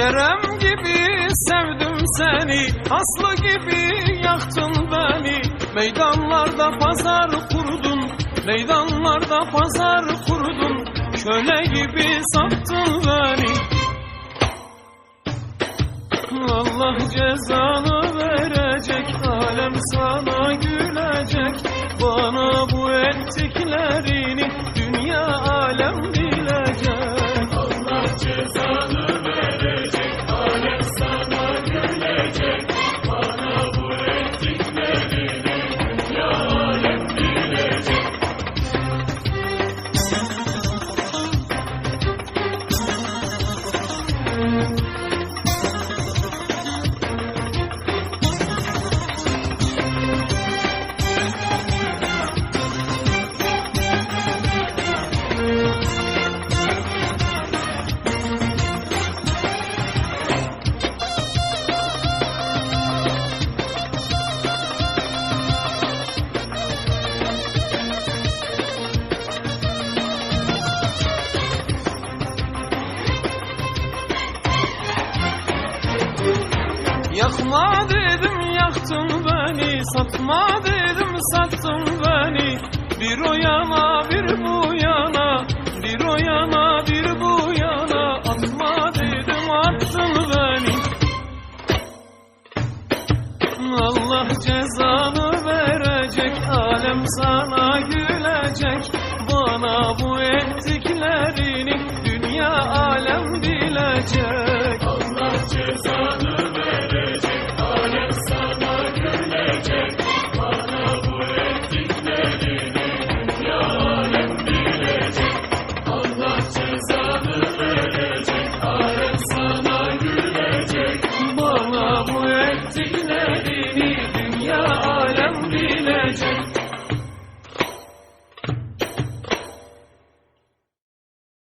Kerem gibi sevdim seni Aslı gibi yaktın beni. Meydanlarda pazar kurdun Meydanlarda pazar kurdun. Köle gibi sattın beni. Allah cezanı verecek Alem sana Yakma dedim yaktın beni Satma dedim sattın beni. Bir o yana bir bu yana Bir o yana bir bu yana. Atma dedim attın beni. Allah cezanı verecek Alem sana gülecek. Bana bu ettiklerini Dünya alem bilecek